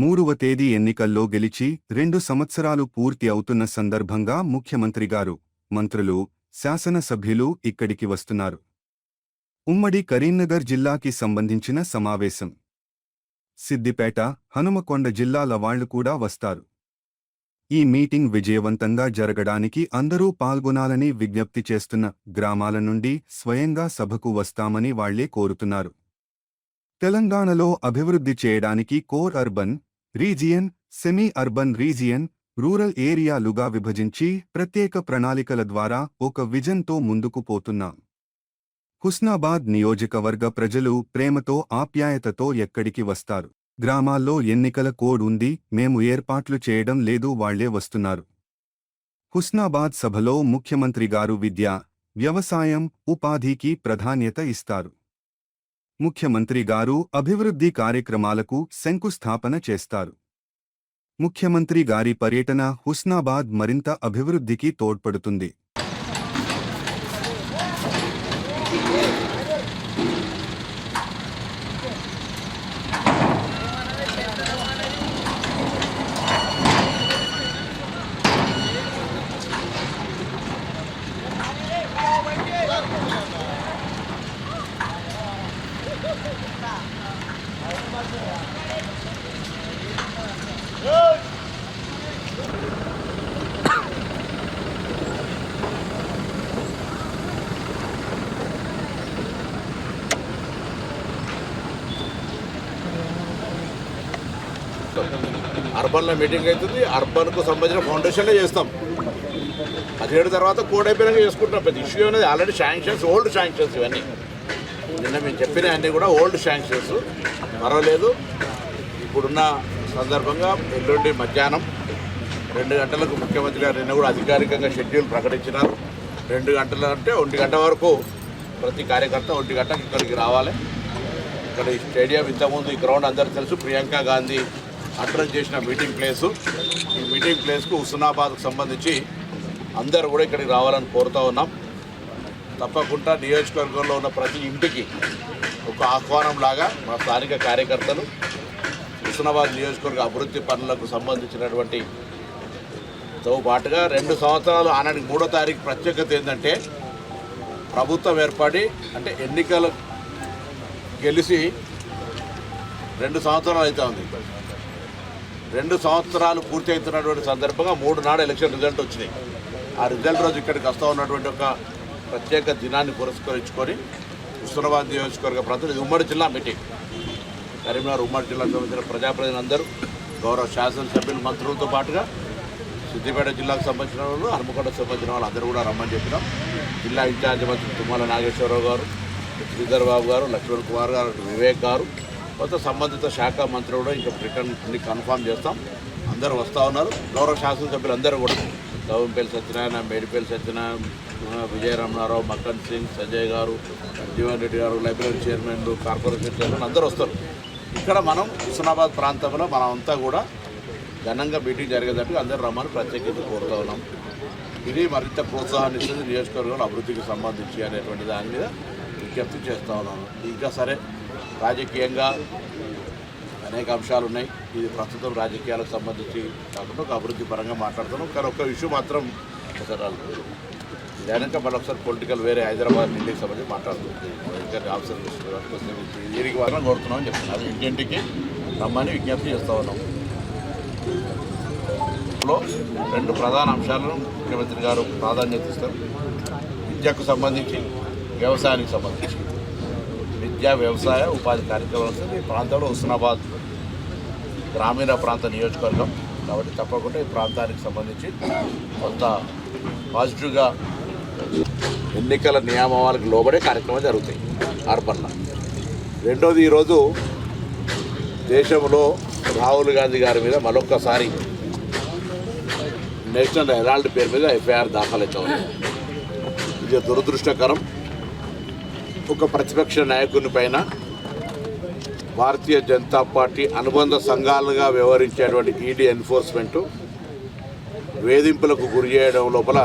మూడవ తేదీ ఎన్నికల్లో గెలిచి రెండు సంవత్సరాలు పూర్తి అవుతున్న సందర్భంగా ముఖ్యమంత్రిగారు మంత్రులు శాసనసభ్యులు ఇక్కడికి వస్తున్నారు. ఉమ్మడి కరీంనగర్ జిల్లాకి సంబంధించిన సమావేశం. సిద్దిపేట హనుమకొండ జిల్లాల వాళ్ళు కూడా వస్తారు. ఈ మీటింగ్ విజయవంతంగా జరగడానికి అందరూ పాల్గొనాలని విజ్ఞప్తి చేస్తున్న గ్రామాల నుండి స్వయంగా సభకు వస్తామని వాళ్ళే కోరుతున్నారు. తెలంగాణలో అభివృద్ధి చేయడానికి core urban region semi urban region rural ఏరియాలుగా విభజించి ప్రత్యేక ప్రణాళికల ద్వారా ఒక విజన్తో ముందుకు పోతున్నాం. హుస్నాబాద్ నియోజకవర్గ ప్రజలు ప్రేమతో ఆప్యాయతతో ఎక్కడికి వస్తారు? గ్రామాల్లో ఎన్నికల కోడ్ ఉంది మేము ఏర్పాట్లు చేయడం లేదు వాళ్ళే వస్తున్నారు. హుస్నాబాద్ సభలో ముఖ్యమంత్రి గారు విద్య వ్యవసాయం ఉపాధికి ప్రాధాన్యత ఇస్తారు. ముఖ్యమంత్రి గారు అభివృద్ధి కార్యక్రమాలకు శంకుస్థాపన చేస్తారు. ముఖ్యమంత్రి గారి పర్యటన హుస్నాబాద్ మరింత అభివృద్ధికి తోడ్పడుతుంది. అర్బన్లో మీటింగ్ అవుతుంది. అర్బన్కు సంబంధించిన ఫౌండేషన్లో చేస్తాం. పదిహేడు తర్వాత కోడ్ అయిపోయినాక చేసుకుంటాం. పెద్ద ఇష్యూ అనేది ఆల్రెడీ శాంక్షన్స్ ఓల్డ్ శాంక్షన్స్ ఇవన్నీ. నిన్న మేము చెప్పిన అన్నీ కూడా ఓల్డ్ శాంక్షన్స్. మరవలేదు ఇప్పుడున్న సందర్భంగా ఎల్లుండి మధ్యాహ్నం రెండు గంటలకు ముఖ్యమంత్రి గారు నిన్న కూడా అధికారికంగా షెడ్యూల్ ప్రకటించినారు. రెండు గంటల అంటే ఒంటి గంట వరకు ప్రతి కార్యకర్త ఒంటి గంటకు ఇక్కడికి రావాలి. ఇక్కడ ఈ స్టేడియం ఇంతకుముందు ఈ గ్రౌండ్ అందరూ తెలుసు. ప్రియాంక గాంధీ అడ్రస్ చేసిన మీటింగ్ ప్లేసు. ఈ మీటింగ్ ప్లేస్కు హుస్నాబాద్కు సంబంధించి అందరూ కూడా ఇక్కడికి రావాలని కోరుతూ ఉన్నాం. తప్పకుండా నియోజకవర్గంలో ఉన్న ప్రతి ఇంటికి ఒక ఆహ్వానం లాగా మా స్థానిక కార్యకర్తలు హుస్నాబాద్ నియోజకవర్గ అభివృద్ధి పనులకు సంబంధించినటువంటి తో పాటుగా రెండు సంవత్సరాలు ఆనాటికి మూడో తారీఖు ప్రత్యేకత ఏంటంటే ప్రభుత్వం ఏర్పడి అంటే ఎన్నికలు గెలిచి రెండు సంవత్సరాలు అయితే ఉంది. రెండు సంవత్సరాలు పూర్తి అవుతున్నటువంటి సందర్భంగా మూడు నాడు ఎలక్షన్ రిజల్ట్ వచ్చినాయి. ఆ రిజల్ట్ రోజు ఇక్కడికి వస్తూ ఉన్నటువంటి ఒక ప్రత్యేక దినాన్ని పురస్కరించుకొని హుస్నాబాద్ నియోజకవర్గ ప్రతినిధి ఉమ్మడి జిల్లా మీటింగ్. కరీంనగర్ ఉమ్మడి జిల్లాకు సంబంధించిన ప్రజాప్రతినిధులందరూ గౌరవ శాసనసభ్యులు మంత్రులతో పాటుగా సిద్దిపేట జిల్లాకు సంబంధించిన వాళ్ళు హనుమకొండకు సంబంధించిన వాళ్ళు అందరూ కూడా రమ్మని చెప్పినాం. జిల్లా ఇన్ఛార్జి మంత్రి తుమ్మల నాగేశ్వరరావు గారు శ్రీధర్ బాబు గారు లక్ష్మణ్ కుమార్ గారు వివేక్ గారు కొత్త సంబంధిత శాఖ మంత్రి కూడా ఇంకా రిటర్న్ కన్ఫామ్ చేస్తాం. అందరూ వస్తూ ఉన్నారు. గౌరవ శాసనసభ్యులు అందరూ కూడా. గౌవంపల్లి సత్యనారాయణ మేడిపల్లి సత్యనారాయణ విజయరమణారావు మక్కన్ సింగ్ సంజయ్ గారు జీవన్ రెడ్డి గారు లైబ్రరీ చైర్మన్లు కార్పొరేషన్ చైర్మన్ అందరూ వస్తారు. ఇక్కడ మనం హుస్నాబాద్ ప్రాంతంలో మనం అంతా కూడా ఘనంగా మీటింగ్ జరిగేటట్టు అందరూ రమ్మని ప్రత్యేకంగా కోరుతా ఉన్నాం. ఇది మరింత ప్రోత్సాహాన్ని ఇస్తుంది. నియోజకవర్గంలో అభివృద్ధికి సంబంధించి అనేటువంటి దాని మీద విజ్ఞప్తి చేస్తూ ఉన్నాను. ఇంకా సరే. రాజకీయంగా అనేక అంశాలు ఉన్నాయి. ఇది ప్రస్తుతం రాజకీయాలకు సంబంధించి కాకుండా ఒక అభివృద్ధి పరంగా మాట్లాడుతున్నాం. కానీ ఒక ఇష్యూ మాత్రం ఒకసారి ఇది వెనక మళ్ళీ ఒకసారి పొలిటికల్ వేరే హైదరాబాద్ ఢిల్లీకి సంబంధించి మాట్లాడుతుంది ఇంకా ఆఫీసర్ దీనికి మాత్రం కోరుతున్నామని చెప్తున్నారు. ఇంటింటికి రమ్మని విజ్ఞప్తి చేస్తూ ఉన్నాం. లో రెండు ప్రధాన అంశాలను ముఖ్యమంత్రి గారు ప్రాధాన్యత ఇస్తారు. విద్యకు సంబంధించి వ్యవసాయానికి సంబంధించి. విద్యా వ్యవసాయ ఉపాధి కార్యక్రమాలు ఈ ప్రాంతంలో హుస్నాబాద్ గ్రామీణ ప్రాంత నియోజకవర్గం. కాబట్టి తప్పకుండా ఈ ప్రాంతానికి సంబంధించి కొంత పాజిటివ్గా ఎన్నికల నియామవాలకు లోబడే కార్యక్రమాలు జరుగుతాయి. అర్బన్లో రెండోది ఈరోజు దేశంలో రాహుల్ గాంధీ గారి మీద మరొక్కసారి నేషనల్ హెరాల్డ్ పేరు మీద ఎఫ్ఐఆర్ దాఖలు అవుతుంది ఇది దురదృష్టకరం. ఒక ప్రతిపక్ష నాయకుని పైన భారతీయ జనతా పార్టీ అనుబంధ సంఘాలుగా వ్యవహరించేటువంటి ఈడీ ఎన్ఫోర్స్మెంట్ వేధింపులకు గురి చేయడం లోపల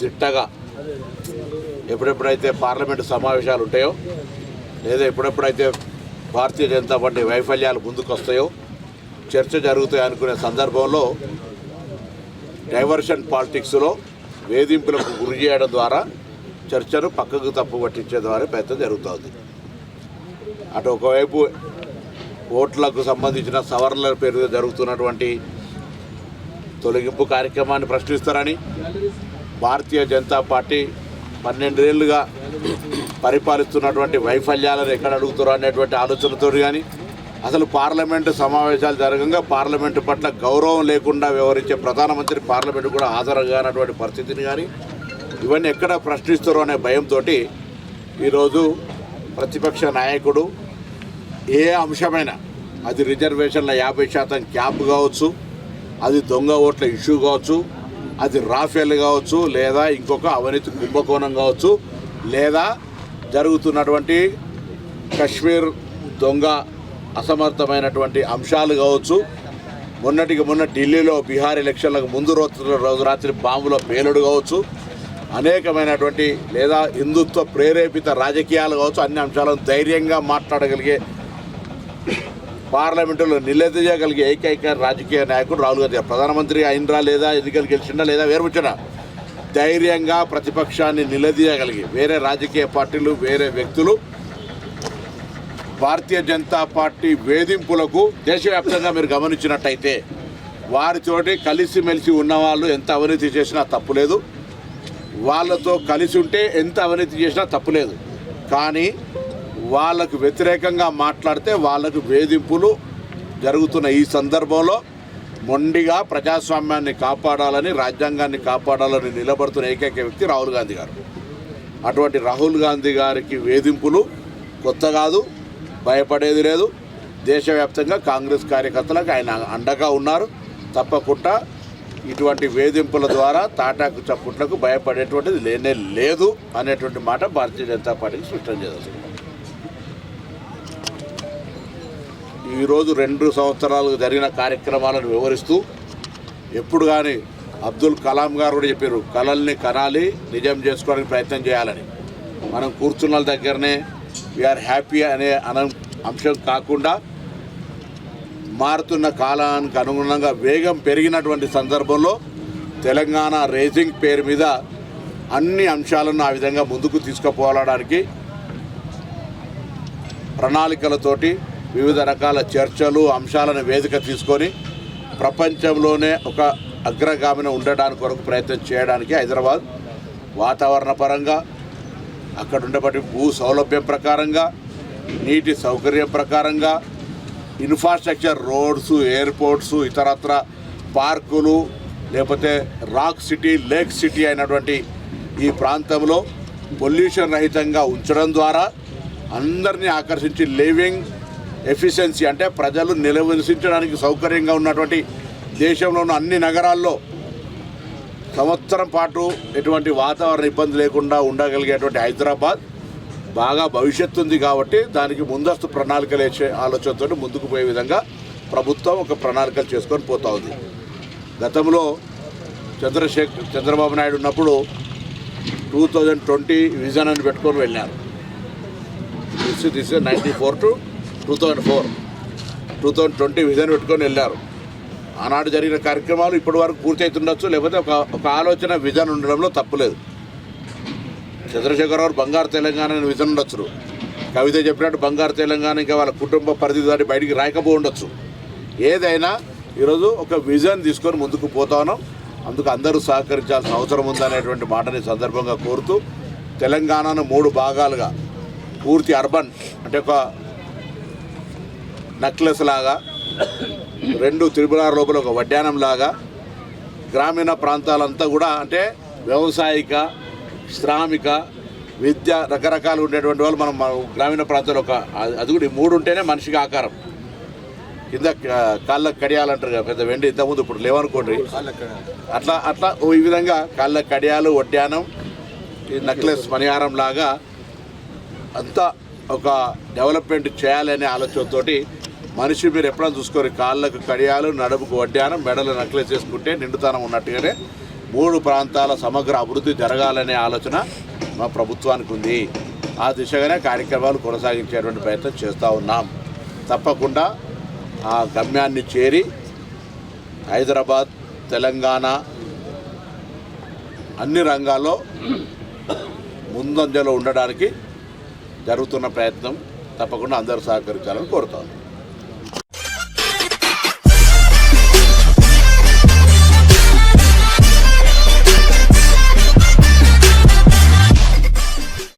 దిట్టగా ఎప్పుడెప్పుడైతే పార్లమెంటు సమావేశాలు ఉంటాయో లేదా ఎప్పుడెప్పుడైతే భారతీయ జనతా పార్టీ వైఫల్యాలు ముందుకు వస్తాయో చర్చ జరుగుతాయి అనుకునే సందర్భంలో డైవర్షన్ పాలిటిక్స్లో వేధింపులకు గురి చేయడం ద్వారా చర్చను పక్కకు తప్పు పట్టించే ద్వారా ప్రయత్నం జరుగుతుంది. అటు ఒకవైపు ఓట్లకు సంబంధించిన సవరణల పేరు జరుగుతున్నటువంటి తొలగింపు కార్యక్రమాన్ని ప్రశ్నిస్తారని భారతీయ జనతా పార్టీ పన్నెండేళ్ళుగా పరిపాలిస్తున్నటువంటి వైఫల్యాలను ఎక్కడ అడుగుతారో అనేటువంటి ఆలోచనతో కానీ అసలు పార్లమెంటు సమావేశాలు జరగంగా పార్లమెంటు పట్ల గౌరవం లేకుండా వ్యవహరించే ప్రధానమంత్రి పార్లమెంటు కూడా హాజరు కానటువంటి పరిస్థితిని కానీ ఇవన్నీ ఎక్కడ ప్రశ్నిస్తారో అనే భయంతో ఈరోజు ప్రతిపక్ష నాయకుడు ఏ అంశమైన అది రిజర్వేషన్ల యాభై శాతం క్యాప్ కావచ్చు అది దొంగ ఓట్ల ఇష్యూ కావచ్చు అది రాఫెల్ కావచ్చు లేదా ఇంకొక అవినీతి కుంభకోణం కావచ్చు లేదా జరుగుతున్నటువంటి కశ్మీర్ దొంగ అసమర్థమైనటువంటి అంశాలు కావచ్చు. మొన్నటికి మొన్న ఢిల్లీలో బీహార్ ఎలక్షన్లకు ముందు రోజు రోజు రాత్రి బాంబులో పేలుడు కావచ్చు. అనేకమైనటువంటి లేదా హిందుత్వ ప్రేరేపిత రాజకీయాలు కావచ్చు అన్ని అంశాలను ధైర్యంగా మాట్లాడగలిగే పార్లమెంటులో నిలదీయగలిగే ఏకైక రాజకీయ నాయకుడు రాహుల్ గాంధీ. ప్రధానమంత్రి అయినరా లేదా ఎన్నికలు గెలిచిండా లేదా వేరుపుచ్చినా ధైర్యంగా ప్రతిపక్షాన్ని నిలదీయగలిగి వేరే రాజకీయ పార్టీలు వేరే వ్యక్తులు భారతీయ జనతా పార్టీ వేధింపులకు దేశవ్యాప్తంగా మీరు గమనించినట్టయితే వారితోటి కలిసిమెలిసి ఉన్నవాళ్ళు ఎంత అవినీతి చేసినా తప్పులేదు వాళ్ళతో కలిసి ఉంటే ఎంత అవినీతి చేసినా తప్పులేదు కానీ వాళ్ళకు వ్యతిరేకంగా మాట్లాడితే వాళ్ళకు వేధింపులు జరుగుతున్న ఈ సందర్భంలో మొండిగా ప్రజాస్వామ్యాన్ని కాపాడాలని రాజ్యాంగాన్ని కాపాడాలని నిలబడుతున్న ఏకైక వ్యక్తి రాహుల్ గాంధీ గారు. అటువంటి రాహుల్ గాంధీ గారికి వేధింపులు కొత్త కాదు భయపడేది లేదు. దేశవ్యాప్తంగా కాంగ్రెస్ కార్యకర్తలకు ఆయన అండగా ఉన్నారు. తప్పకుండా ఇటువంటి వేధింపుల ద్వారా తాటాకు చప్పుట్లకు భయపడేటువంటిది లేనే లేదు అనేటువంటి మాట భారతీయ జనతా పార్టీకి స్పష్టం చేస్తుంది ఈరోజు రెండు సంవత్సరాలు జరిగిన కార్యక్రమాలను వివరిస్తూ ఎప్పుడు కానీ అబ్దుల్ కలాం గారు కూడా చెప్పారు కళల్ని కనాలి నిజం చేసుకోవడానికి ప్రయత్నం చేయాలని. మనం కూర్చున్న వాళ్ళ దగ్గరనే వీఆర్ హ్యాపీ అనే అన అంశం కాకుండా మారుతున్న కాలానికి అనుగుణంగా వేగం పెరిగినటువంటి సందర్భంలో తెలంగాణ రేజింగ్ పేరు మీద అన్ని అంశాలను ఆ విధంగా ముందుకు తీసుకుపోవడానికి ప్రణాళికలతోటి వివిధ రకాల చర్చలు అంశాలను వేదిక తీసుకొని ప్రపంచంలోనే ఒక అగ్రగామిన ఉండడానికి కొరకు ప్రయత్నం చేయడానికి హైదరాబాద్ వాతావరణ పరంగా అక్కడ ఉండబట్టి భూ సౌలభ్యం ప్రకారంగా నీటి సౌకర్యం ప్రకారంగా ఇన్ఫ్రాస్ట్రక్చర్ రోడ్స్ ఎయిర్పోర్ట్స్ ఇతరత్ర పార్కులు లేకపోతే రాక్ సిటీ లేక్ సిటీ అయినటువంటి ఈ ప్రాంతంలో పొల్యూషన్ రహితంగా ఉంచడం ద్వారా అందరినీ ఆకర్షించి లివింగ్ ఎఫిషియన్సీ అంటే ప్రజలు నిలవసించడానికి సౌకర్యంగా ఉన్నటువంటి దేశంలో ఉన్న అన్ని నగరాల్లో సంవత్సరం పాటు ఎటువంటి వాతావరణ ఇబ్బంది లేకుండా ఉండగలిగేటువంటి హైదరాబాద్ బాగా భవిష్యత్తు ఉంది కాబట్టి దానికి ముందస్తు ప్రణాళికలు వేసే ఆలోచనతో ముందుకు పోయే విధంగా ప్రభుత్వం ఒక ప్రణాళికలు చేసుకొని పోతా ఉంది. గతంలో చంద్రశేఖర్ చంద్రబాబు నాయుడు ఉన్నప్పుడు టూ థౌజండ్ ట్వంటీ విజన్ అని పెట్టుకొని వెళ్ళారు. This this ninety four to two thousand four two thousand twenty vision పెట్టుకొని వెళ్ళారు. ఆనాడు జరిగిన కార్యక్రమాలు ఇప్పటి వరకు పూర్తి అవుతుండొచ్చు లేకపోతే ఒక ఒక ఆలోచన విజన్ ఉండడంలో తప్పులేదు చంద్రశేఖరరావు బంగారు తెలంగాణ అని విజన్ ఉండొచ్చు. కవిత చెప్పినట్టు బంగారు తెలంగాణ ఇంకా వాళ్ళ కుటుంబ పరిధి దాటి బయటికి రాయకపో ఉండొచ్చు. ఏదైనా ఈరోజు ఒక విజన్ తీసుకొని ముందుకు పోతాను అందుకు అందరూ సహకరించాల్సిన అవసరం ఉందనేటువంటి మాటని సందర్భంగా కోరుతూ తెలంగాణను మూడు భాగాలుగా పూర్తి అర్బన్ అంటే ఒక నెక్లెస్ లాగా రెండు త్రిపురార్ లోపల ఒక వడ్డానం లాగా గ్రామీణ ప్రాంతాలంతా కూడా అంటే వ్యవసాయిక శ్రామిక విద్య రకరకాలు ఉండేటువంటి వాళ్ళు మనం మన గ్రామీణ ప్రాంతంలో ఒక అది- కూడా మూడు ఉంటేనే మనిషికి ఆకారం. కింద కాళ్ళకు కడియాలంటారు కదా పెద్ద వెండి ఇంతకుముందు ఇప్పుడు లేవనుకోండి. అట్లా అట్లా ఓ ఈ విధంగా కాళ్ళ కడియాలు వడ్డానం ఈ నెక్లెస్ మణిహారం లాగా అంతా ఒక డెవలప్మెంట్ చేయాలనే ఆలోచనతోటి మనిషి మీరు ఎప్పుడైనా చూసుకోరు కాళ్ళకు కడియాలు నడుపుకు వడ్డానం మెడలు నక్లెస్ చేసుకుంటే నిండుతానం ఉన్నట్టుగానే మూడు ప్రాంతాల సమగ్ర అభివృద్ధి జరగాలనే ఆలోచన మా ప్రభుత్వానికి ఉంది. ఆ దిశగానే కార్యక్రమాలు కొనసాగించేటువంటి ప్రయత్నం చేస్తూ ఉన్నాం. తప్పకుండా ఆ గమ్యాన్ని చేరి హైదరాబాద్ తెలంగాణ అన్ని రంగాల్లో ముందంజలో ఉండడానికి జరుగుతున్న ప్రయత్నం తప్పకుండా అందరూ సహకరించాలని కోరుతాను.